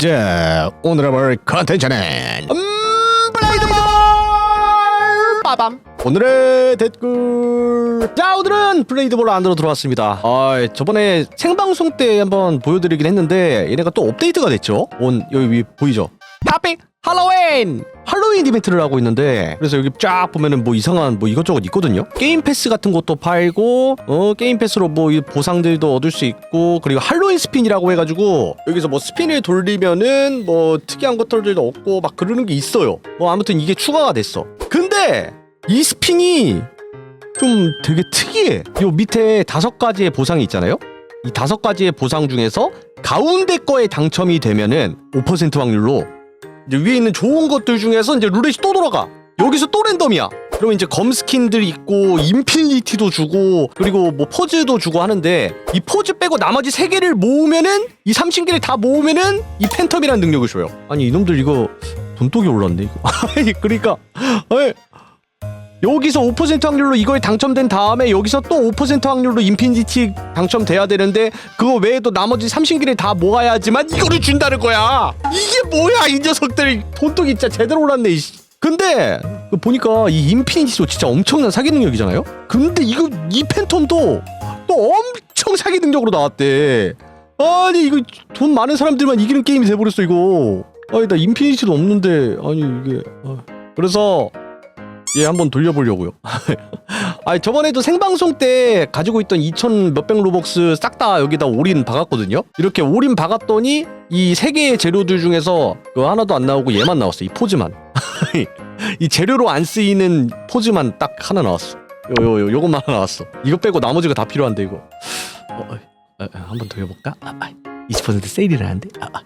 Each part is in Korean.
자, 오늘 해볼 컨텐츠는 음, 블레이드볼 빠밤. 오늘의 댓글. 자, 오늘은 블레이드볼 안으로 들어왔습니다. 아, 저번에 생방송 때 한번 보여드리긴 했는데 얘네가 또 업데이트가 됐죠. 온 여기 위 보이죠? 하피 할로윈! 할로윈 이벤트를 하고 있는데 그래서 여기 쫙 보면은 뭐 이상한 뭐 이것저것 있거든요. 게임 패스 같은 것도 팔고 어 게임 패스로 뭐 이 보상들도 얻을 수 있고 그리고 할로윈 스핀이라고 해가지고 여기서 뭐 스핀을 돌리면은 뭐 특이한 것들도 얻고 막 그러는 게 있어요. 뭐 아무튼 이게 추가가 됐어. 근데 이 스핀이 좀 되게 특이해. 요 밑에 다섯 가지의 보상이 있잖아요. 이 다섯 가지의 보상 중에서 가운데 거에 당첨이 되면은 5% 확률로 이제 위에 있는 좋은 것들 중에서 이제 룰렛이 또 돌아가. 여기서 또 랜덤이야. 그러면 이제 검 스킨들 있고 인피니티도 주고 그리고 뭐 포즈도 주고 하는데 이 포즈 빼고 나머지 세 개를 모으면은 이 삼신기를 다 모으면은 이 팬텀이라는 능력을 줘요. 아니 이놈들 이거 돈독이 올랐네 이거. 그러니까 아니, 여기서 5% 확률로 이거에 당첨된 다음에 여기서 또 5% 확률로 인피니티 당첨돼야 되는데 그거 외에도 나머지 삼신기를 다 모아야지만 이거를 준다는 거야. 이게 뭐야 이 녀석들 돈독이 진짜 제대로 올랐네. 이씨. 근데 그 보니까 이 인피니티도 진짜 엄청난 사기 능력이잖아요. 근데 이거 이 팬텀도 또 엄청 사기 능력으로 나왔대. 아니 이거 돈 많은 사람들만 이기는 게임이 돼버렸어 이거. 아니 나 인피니티도 없는데 아니 이게 아. 그래서 얘 한번 돌려보려고요. 아니 저번에도 생방송 때 가지고 있던 2천 몇백 로벅스 싹 다 여기다 올인 박았거든요. 이렇게 올인 박았더니 이 세 개의 재료들 중에서 그 하나도 안 나오고 얘만 나왔어. 이 포즈만. 이 재료로 안 쓰이는 포즈만 딱 하나 나왔어. 요 요 요 요 것만 하나 나왔어. 이거 빼고 나머지가 다 필요한데 이거. 어, 어, 어, 한번더 해볼까? 아, 아, 20% 세일을 하는데. 아, 아.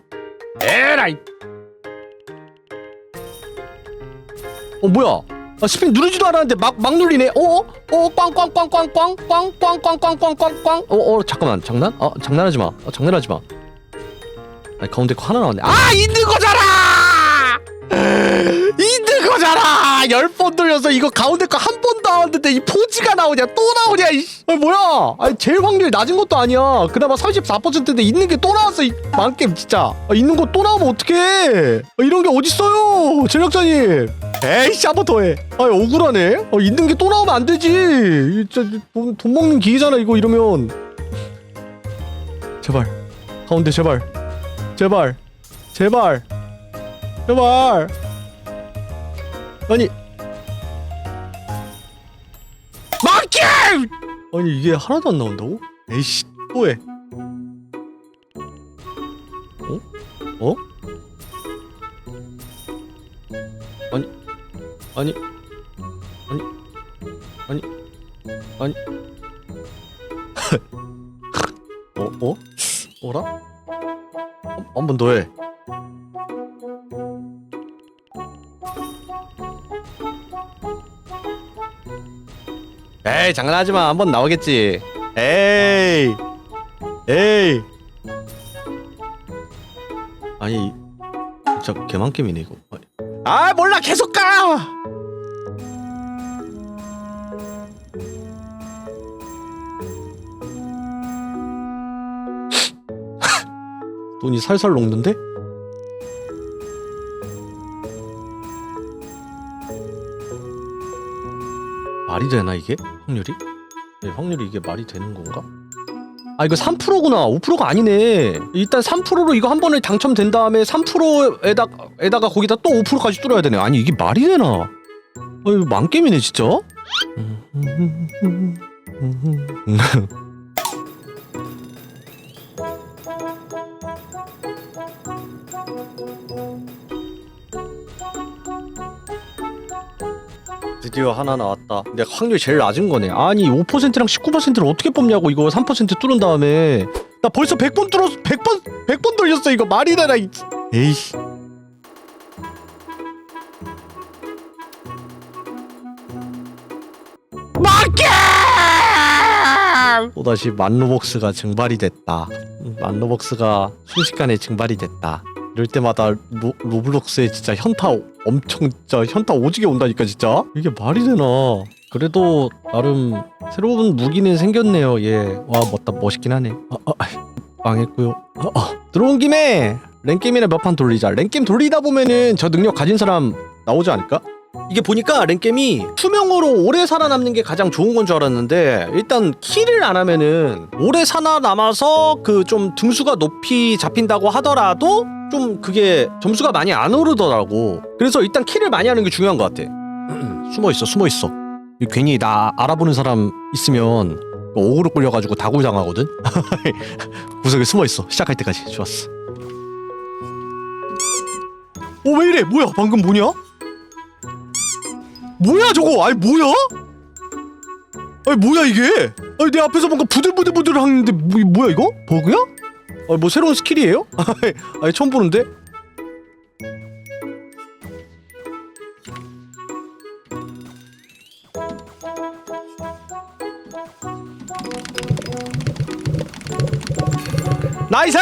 에라이. 어 뭐야? 아, 스핀 누르지도 않았는데 막 막 눌리네. 어? 어? 꽝꽝꽝꽝꽝꽝꽝꽝꽝꽝꽝꽝꽝. 어? 어? 잠깐만. 장난? 어? 장난하지 마. 어, 장난하지 마. 아니 가운데 거 하나 나왔네. 아 있는 거잖아. 있는 거잖아. 열 번 돌려서 이거 가운데 거 한번 나왔는데 이 포즈가 나오냐? 또 나오냐? 이씨. 아 뭐야? 아니 제일 확률 낮은 것도 아니야. 그나마 34%인데 있는 게 또 나왔어. 이 망겜 진짜. 아, 있는 거 또 나오면 어떡해? 아, 이런 게 어딨어요, 제작자님. 더 해. 아 억울하네. 어, 있는 게 또 나오면 안 되지. 이 진짜 돈, 돈 먹는 기회잖아 이거 이러면. 제발 가운데 제발 제발 제발 제발 아니 막게 아니 이게 하나도 안 나온다고? 에이씨 또해 어? 어? 아니 아니 아니 아니 아니 어? 어? 어라? 한번 더 해. 에이 장난하지 마. 한번 나오겠지. 에이. 에이. 아니 진짜 개만게임이네 이거. 아 몰라 계속 가. 돈이 살살 녹는데? 말이 되나 이게? 확률이? 네, 확률이 이게 말이 되는 건가? 아 이거 3%구나 5%가 아니네 일단 3%로 이거 한 번에 당첨된 다음에 3%에다 에다가 거기다 또 5%까지 뚫어야 되네 아니 이게 말이 되나 아 이거 망게임이네 진짜 드디어 하나 나왔다. 근데 확률이 제일 낮은 거네. 아니 5%랑 19%를 어떻게 뽑냐고 이거 3% 뚫은 다음에 나 벌써 100번 뚫었어. 100번 100번 돌렸어 이거 말이 되나 이 에이씨. 마켓! 또다시 만로벅스가 증발이 됐다. 만로벅스가 순식간에 증발이 됐다. 이럴 때마다 로, 로블록스에 진짜 현타 엄청 진짜 현타 오지게 온다니까 진짜? 이게 말이 되나? 그래도 나름 새로운 무기는 생겼네요. 예와 멋다 멋있긴 하네. 아, 아, 아, 망했고요. 아, 아. 들어온 김에 랭게임이나 몇 판 돌리자. 랭게임 돌리다 보면은 저 능력 가진 사람 나오지 않을까? 이게 보니까 랭겜이 투명으로 오래 살아남는 게 가장 좋은 건 줄 알았는데 일단 킬을 안 하면은 오래 살아남아서 그 좀 등수가 높이 잡힌다고 하더라도 좀 그게 점수가 많이 안 오르더라고. 그래서 일단 킬을 많이 하는 게 중요한 것 같아. 숨어 있어 숨어 있어. 괜히 나 알아보는 사람 있으면 오그로 끌려가지고 다굴 당하거든? 구석에 숨어 있어. 시작할 때까지. 좋았어. 어왜 이래? 뭐야? 방금 뭐냐? 뭐야 저거? 아니 뭐야? 아니 뭐야 이게? 아니 내 앞에서 뭔가 부들부들부들 하는데 뭐, 뭐야 이거? 버그야 아니 뭐 새로운 스킬이에요 아니 처음 보는데 나이스!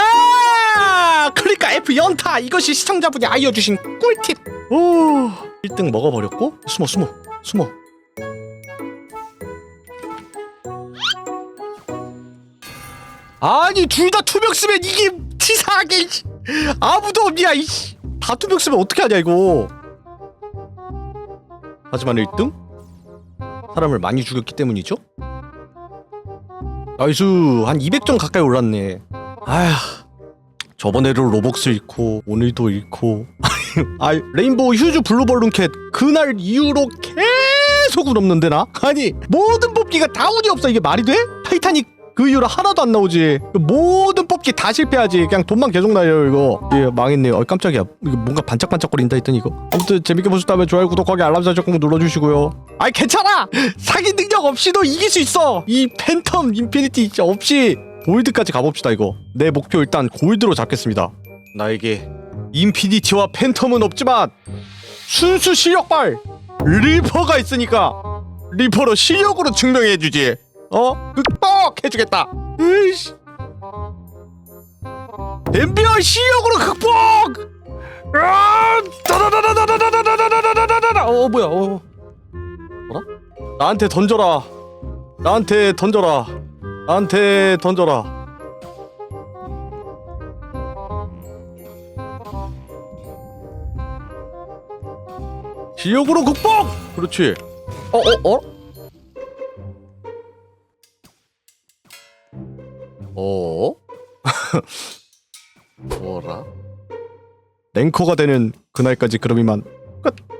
클릭과 F 연타 이것이 시청자분이 알려주신 꿀팁. 오, 1등 먹어버렸고 숨어 숨어 숨어. 아니 둘 다 투명 쓰면 이게 치사하게 이씨. 아무도 없냐 이씨. 다 투명 쓰면 어떻게 하냐 이거. 하지만 1등 사람을 많이 죽였기 때문이죠. 나이스 한 200점 가까이 올랐네. 아휴 저번에도 로벅스 잃고 오늘도 잃고 아 레인보우 휴즈 블루벌룬 캣 그날 이후로 계속 운 없는데 나 아니 모든 뽑기가 다 운이 없어 이게 말이 돼? 타이타닉 그 이후로 하나도 안 나오지. 모든 뽑기 다 실패하지. 그냥 돈만 계속 날려요 이거. 예 망했네요. 어 깜짝이야. 이거 뭔가 반짝반짝거린다 했더니 이거. 아무튼 재밌게 보셨다면 좋아요 구독하기 알람 설정 꼭 눌러주시고요. 아이 괜찮아! 사기 능력 없이도 이길 수 있어! 이 팬텀 인피니티 없이 골드까지 가봅시다 이거. 내 목표 일단 골드로 잡겠습니다. 나에게 인피니티와 팬텀은 없지만 순수 실력발 리퍼가 있으니까 리퍼로 실력으로 증명해주지 어? 극복 해주겠다 으이씨 엠비어 실력으로 극복 아! 다다다다다다다다다다다다다다 어 뭐야 어 뭐라? 나한테 던져라 나한테 던져라 나한테 던져라. 지역으로 극복! 그렇지. 어, 어, 어? 어? 뭐라? 랭커가 되는 그날까지 그럼 이만 끝.